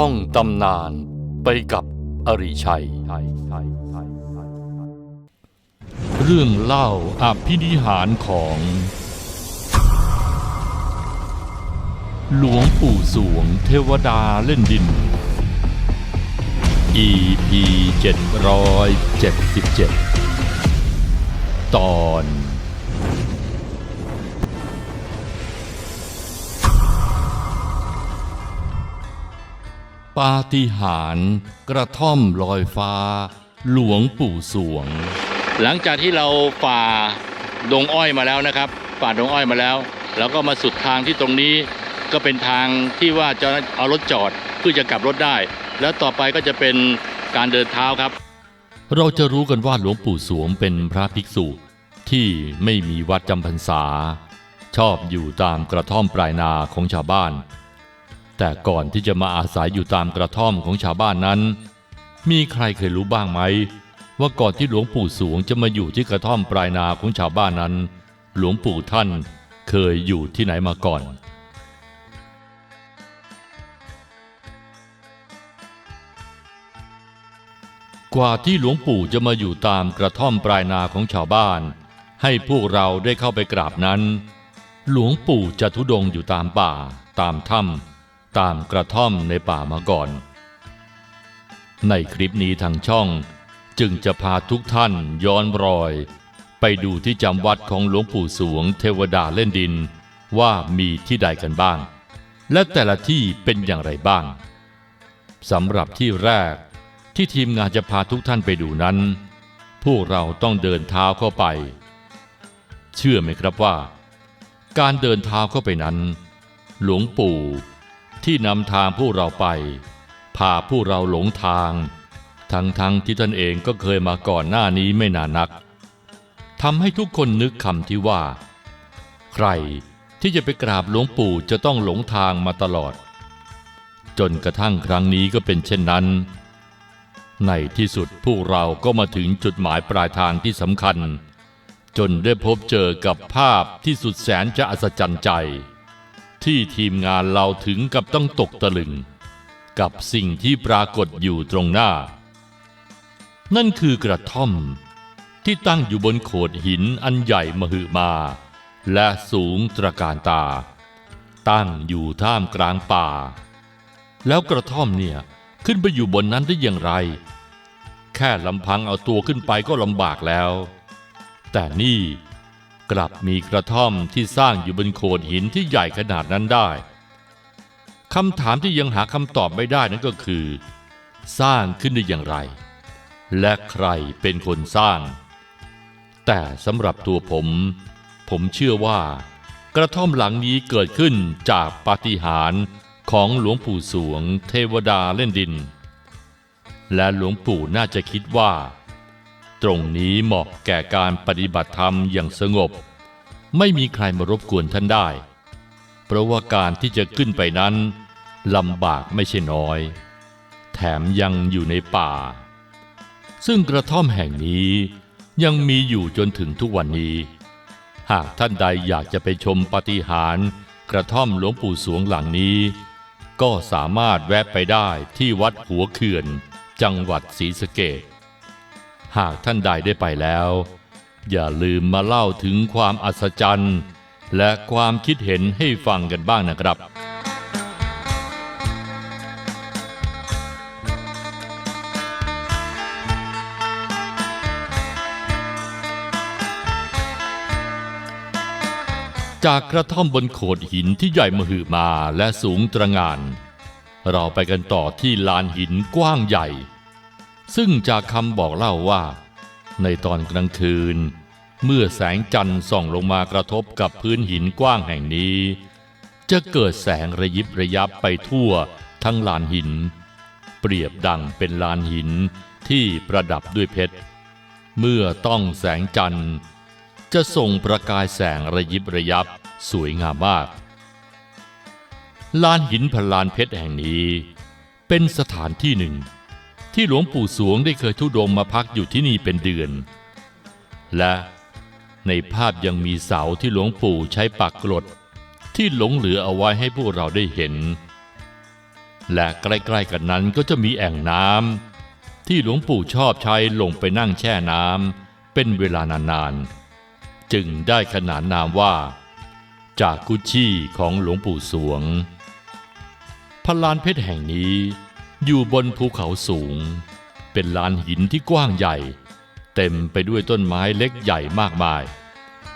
ท่องตำนานไปกับอริชัย เรื่องเล่าอภินิหารของ หลวงปู่สวงเทวดาเล่นดิน EP 777 ตอน ปาฏิหาริย์กระท่อมลอยฟ้า หลวงปู่สวง หลังจากที่เราฝ่าดงอ้อยมาแล้วนะครับฝ่าดงอ้อยมาแล้วแล้วก็มาสุดทางที่ตรงนี้ก็เป็นทางที่ว่าจะเอารถจอดเพื่อจะกลับรถได้ แล้วต่อไปก็จะเป็นการเดินเท้าครับ เราจะรู้กันว่าหลวงปู่สวงเป็นพระภิกษุที่ไม่มีวัดจำพรรษา ชอบอยู่ตามกระท่อมปลายนาของชาวบ้าน แต่ก่อนที่จะมาอาศัยอยู่ตามกระท่อมของชาวบ้านนั้น มีใครเคยรู้บ้างไหม ว่าก่อนที่หลวงปู่สวงจะมาอยู่ที่กระท่อมปลายนาของชาวบ้านนั้น หลวงปู่ท่านเคยอยู่ที่ไหนมาก่อน กว่าที่หลวงปู่จะมาอยู่ตามกระท่อมปลายนาของชาวบ้าน ให้พวกเราได้เข้าไปกราบนั้น หลวงปู่จะทุดงอยู่ตามป่า ตามถ้ำ ตามกระท่อมในป่ามาก่อน ในคลิปนี้ทางช่องจึงจะพาทุกท่านย้อนรอย ไปดูที่จำวัดของหลวงปู่สวงเทวดาเล่นดินว่ามีที่ใดกันบ้าง และแต่ละที่เป็นอย่างไรบ้างสำหรับที่แรกที่ทีมงานจะพาทุกท่านไปดูนั้น พวกเราต้องเดินเท้าเข้าไป เชื่อไหมครับว่า การเดินเท้าเข้าไปนั้น หลวงปู่ ที่นำทางพวกเราไปพาพวกเราหลงทาง ทั้งทั้งที่ท่านเองก็เคยมาก่อนหน้านี้ไม่นานนักทำให้ทุกคนนึกคำที่ว่า ใครที่จะไปกราบหลวงปู่จะต้องหลงทางมาตลอด จนกระทั่งครั้งนี้ก็เป็นเช่นนั้น ในที่สุดพวกเราก็มาถึงจุดหมายปลายทางที่สำคัญ จนได้พบเจอกับภาพที่สุดแสนจะอัศจรรย์ใจ ที่ทีมงานเราถึงกับต้องตกตะลึง กับสิ่งที่ปรากฏอยู่ตรงหน้า นั่นคือกระท่อม ที่ตั้งอยู่บนโขดหินอันใหญ่มหึมา และสูงตระการตา ตั้งอยู่ท่ามกลางป่า แล้วกระท่อมเนี่ยขึ้นไปอยู่บนนั้นได้อย่างไร แค่ลำพังเอาตัวขึ้นไปก็ลำบากแล้ว แต่นี่ กลับมีกระท่อมที่สร้างอยู่บนโขดหินที่ใหญ่ขนาดนั้นได้คำถามที่ยังหาคำตอบไม่ได้นั่นก็คือ สร้างขึ้นได้อย่างไร และใครเป็นคนสร้าง แต่สำหรับตัวผม ผมเชื่อว่า กระท่อมหลังนี้เกิดขึ้นจากปาฏิหาริย์ของหลวงปู่สวง เทวดาเล่นดิน และหลวงปู่น่าจะคิดว่า ตรงนี้เหมาะแก่การปฏิบัติธรรมอย่างสงบ ไม่มีใครมารบกวนท่านได้ เพราะว่าการที่จะขึ้นไปนั้นลำบากไม่ใช่น้อย แถมยังอยู่ในป่า ซึ่งกระท่อมแห่งนี้ยังมีอยู่จนถึงทุกวันนี้ หากท่านใดอยากจะไปชมปฏิหารกระท่อมหลวงปู่สวงหลังนี้ ก็สามารถแวะไปได้ที่วัดหัวเขื่อน จังหวัดศรีสะเกษ หากท่านใดได้ไปแล้ว อย่าลืมมาเล่าถึงความอัศจรรย์ และความคิดเห็นให้ฟังกันบ้างนะครับจากกระท่อมบนโขดหินที่ใหญ่มหึมาและสูงตระงาน เราไปกันต่อที่ลานหินกว้างใหญ่ ซึ่งจากคำบอกเล่าว่า ในตอนกลางคืน เมื่อแสงจันทร์ส่องลงมากระทบกับพื้นหินกว้างแห่งนี้ จะเกิดแสงระยิบระยับไปทั่วทั้งลานหิน เปรียบดังเป็นลานหินที่ประดับด้วยเพชร เมื่อต้องแสงจันทร์ จะส่งประกายแสงระยิบระยับสวยงามมากลานหินพลานเพชรแห่งนี้ เป็นสถานที่หนึ่ง ที่หลวงปู่สวงได้เคยทุดงมาพักอยู่ที่นี่เป็นเดือน และในภาพยังมีเสาที่หลวงปู่ใช้ปักกรดที่หลงเหลือเอาไว้ให้พวกเราได้เห็น และใกล้ๆกันนั้นก็จะมีแอ่งน้ำที่หลวงปู่ชอบใช้ลงไปนั่งแช่น้ำเป็นเวลานานๆ จึงได้ขนานนามว่า จากกุชี่ของหลวงปู่สวงพลานเพชรแห่งนี้ อยู่บนภูเขาสูง เป็นลานหินที่กว้างใหญ่ เต็มไปด้วยต้นไม้เล็กใหญ่มากมาย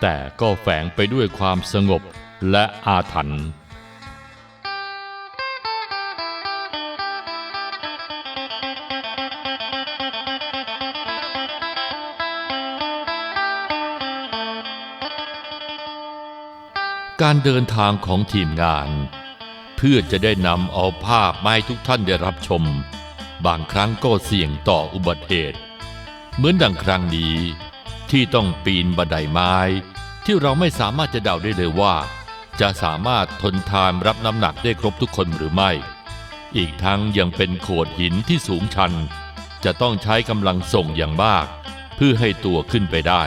แต่ก็แฝงไปด้วยความสงบและอาถรรพ์การเดินทางของทีมงาน พื่อจะได้นำเอาภาพมาให้ทุกท่านได้รับชม บางครั้งก็เสี่ยงต่ออุบัติเหตุ เหมือนดังครั้งนี้ที่ต้องปีนบันไดไม้ ที่เราไม่สามารถจะเดาได้เลยว่า จะสามารถทนทานรับน้ำหนักได้ครบทุกคนหรือไม่ อีกทั้งยังเป็นโขดหินที่สูงชัน จะต้องใช้กำลังส่งอย่างมาก เพื่อให้ตัวขึ้นไปได้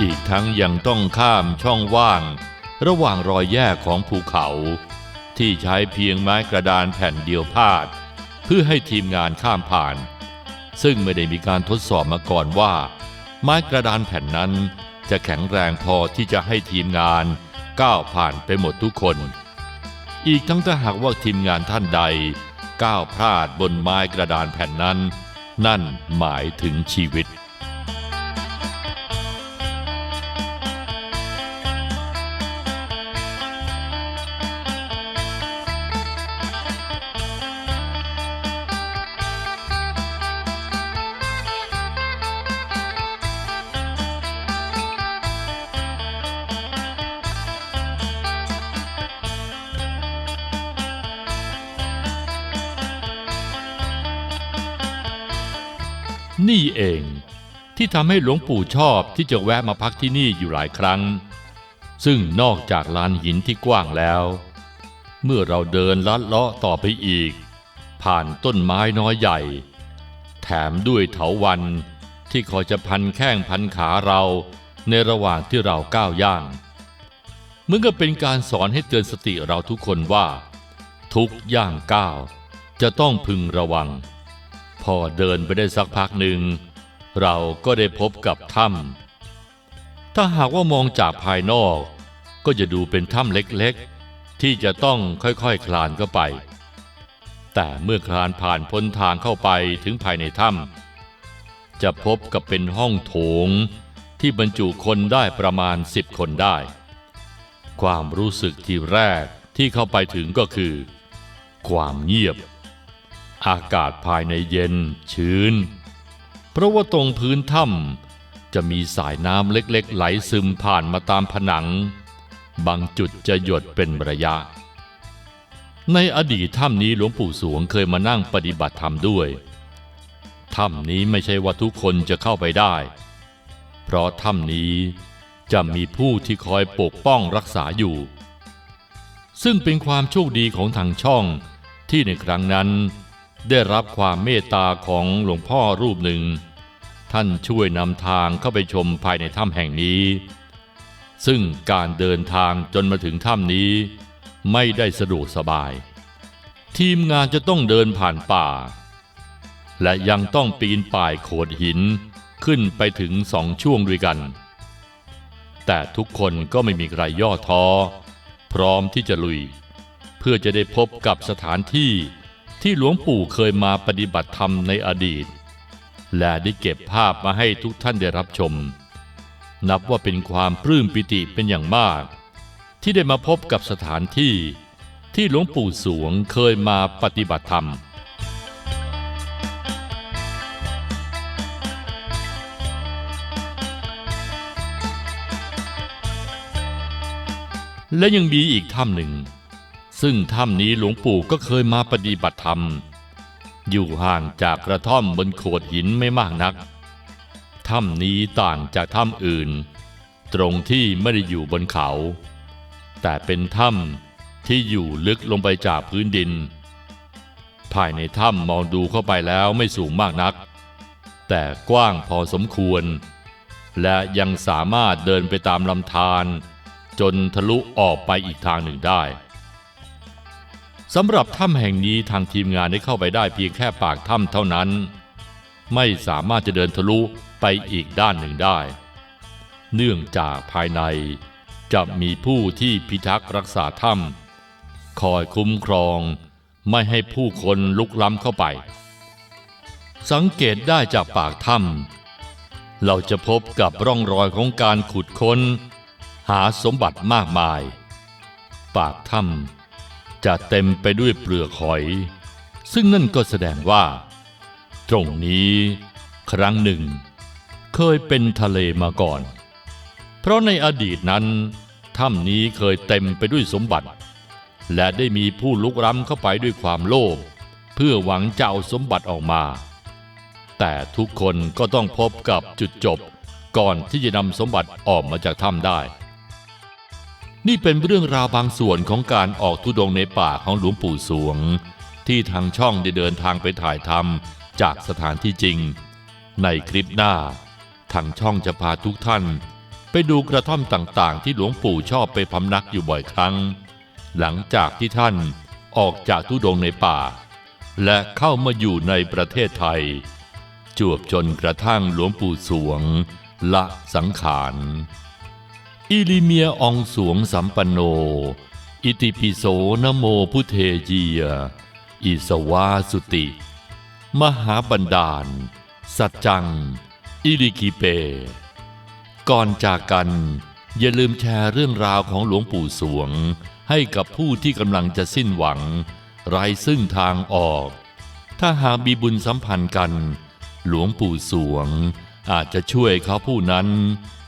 อีกทั้งยังต้องข้ามช่องว่าง ระหว่างรอยแยกของภูเขา ที่ใช้เพียงไม้กระดานแผ่นเดียวพาด เพื่อให้ทีมงานข้ามผ่าน ซึ่งไม่ได้มีการทดสอบมาก่อนว่า ไม้กระดานแผ่นนั้น จะแข็งแรงพอที่จะให้ทีมงานก้าวผ่านไปหมดทุกคน อีกทั้งถ้าหากว่าทีมงานท่านใด ก้าวพลาดบนไม้กระดานแผ่นนั้น นั่นหมายถึงชีวิต นี่เอง ที่ทำให้หลวงปู่ชอบที่จะแวะมาพักที่นี่อยู่หลายครั้ง ซึ่งนอกจากลานหินที่กว้างแล้ว เมื่อเราเดินลัดเลาะต่อไปอีก ผ่านต้นไม้น้อยใหญ่ แถมด้วยเถาวันที่คอยจะพันแข้งพันขาเราในระหว่างที่เราก้าวย่างมือนกับเป็นการสอนให้เตือนสติเราทุกคนว่า ทุกย่างก้าวจะต้องพึงระวัง พอเดินไปได้สักพักหนึ่ง เราก็ได้พบกับถ้ำถ้าหากว่ามองจากภายนอก ก็จะดูเป็นถ้ำเล็กๆ ที่จะต้องค่อยๆคคลานเข้าไป แต่เมื่อคลานผ่านพ้นทางเข้าไปถึงภายในถ้ำจะพบกับเป็นห้องโถงที่บรรจุคนได้ประมาณสิบคนได้ ความรู้สึกที่แรกที่เข้าไปถึงก็คือ ความเงียบ อากาศภายในเย็นชื้น เพราะว่าตรงพื้นถ้ำจะมีสายน้ำเล็กๆ ไหลซึมผ่านมาตามผนัง บางจุดจะหยดเป็นระยะ ในอดีตถ้ำนี้หลวงปู่สวงเคยมานั่งปฏิบัติธรรมด้วยถ้ำนี้ไม่ใช่ว่าทุกคนจะเข้าไปได้ เพราะถ้ำนี้จะมีผู้ที่คอยปกป้องรักษาอยู่ ซึ่งเป็นความโชคดีของทางช่องที่ในครั้งนั้น ได้รับความเมตตาของหลวงพ่อรูปหนึ่ง ท่านช่วยนำทางเข้าไปชมภายในถ้ำแห่งนี้ ซึ่งการเดินทางจนมาถึงถ้ำนี้ไม่ได้สะดวกสบาย ทีมงานจะต้องเดินผ่านป่า และยังต้องปีนป่ายโขดหินขึ้นไปถึงสองช่วงด้วยกัน แต่ทุกคนก็ไม่มีใครย่อท้อ พร้อมที่จะลุย เพื่อจะได้พบกับสถานที่ ที่หลวงปู่เคยมาปฏิบัติธรรมในอดีต และได้เก็บภาพมาให้ทุกท่านได้รับชม นับว่าเป็นความปลื้มปิติเป็นอย่างมาก ที่ได้มาพบกับสถานที่ที่หลวงปู่สวงเคยมาปฏิบัติธรรม และยังมีอีกถ้ำหนึ่ง ซึ่งถ้ำนี้หลวงปู่ก็เคยมาปฏิบัติธรรม อยู่ห่างจากกระท่อมบนโขดหินไม่มากนัก ถ้ำนี้ต่างจากถ้ำอื่น ตรงที่ไม่ได้อยู่บนเขา แต่เป็นถ้ำที่อยู่ลึกลงไปจากพื้นดิน ภายในถ้ำมองดูเข้าไปแล้วไม่สูงมากนัก แต่กว้างพอสมควร และยังสามารถเดินไปตามลำธารจนทะลุออกไปอีกทางหนึ่งได้ สำหรับถ้ำแห่งนี้ทางทีมงานได้เข้าไปได้เพียงแค่ปากถ้ำเท่านั้น ไม่สามารถจะเดินทะลุไปอีกด้านหนึ่งได้ เนื่องจากภายในจะมีผู้ที่พิทักษ์รักษาถ้ำคอยคุ้มครอง ไม่ให้ผู้คนลุกล้ำเข้าไป สังเกตได้จากปากถ้ำเราจะพบกับร่องรอยของการขุดค้น หาสมบัติมากมาย ปากถ้ำ จะเต็มไปด้วยเปลือกหอย ซึ่งนั่นก็แสดงว่า ตรงนี้ครั้งหนึ่ง เคยเป็นทะเลมาก่อน เพราะในอดีตนั้นถ้ำนี้เคยเต็มไปด้วยสมบัติ และได้มีผู้ลุกล้ำเข้าไปด้วยความโลภเพื่อหวังจะเอาสมบัติออกมา แต่ทุกคนก็ต้องพบกับจุดจบก่อนที่จะนำสมบัติออกมาจากถ้ำได้ นี่เป็นเรื่องราวบางส่วนของการออกทุดงในป่าของหลวงปู่สวง ที่ทางช่องได้เดินทางไปถ่ายทำจากสถานที่จริง ในคลิปหน้า ทางช่องจะพาทุกท่าน ไปดูกระท่อมต่างๆ ที่หลวงปู่ชอบไปพำนักอยู่บ่อยครั้ง หลังจากที่ท่านออกจากทุดงในป่า และเข้ามาอยู่ในประเทศไทย จวบจนกระทั่งหลวงปู่สวง ละสังขาร อิลิเมียอองสวงสัมปันโน อิติปิโสนโมพุเทเยีย อิสวาสุติ มหาบันดาล สัจจัง อิริคิเป ก่อนจากกัน อย่าลืมแชร์เรื่องราวของหลวงปู่สวง ให้กับผู้ที่กำลังจะสิ้นหวัง ไร้ซึ่งทางออก ถ้าหากมีบุญสัมพันธ์กัน หลวงปู่สวงอาจจะช่วยเขาผู้นั้น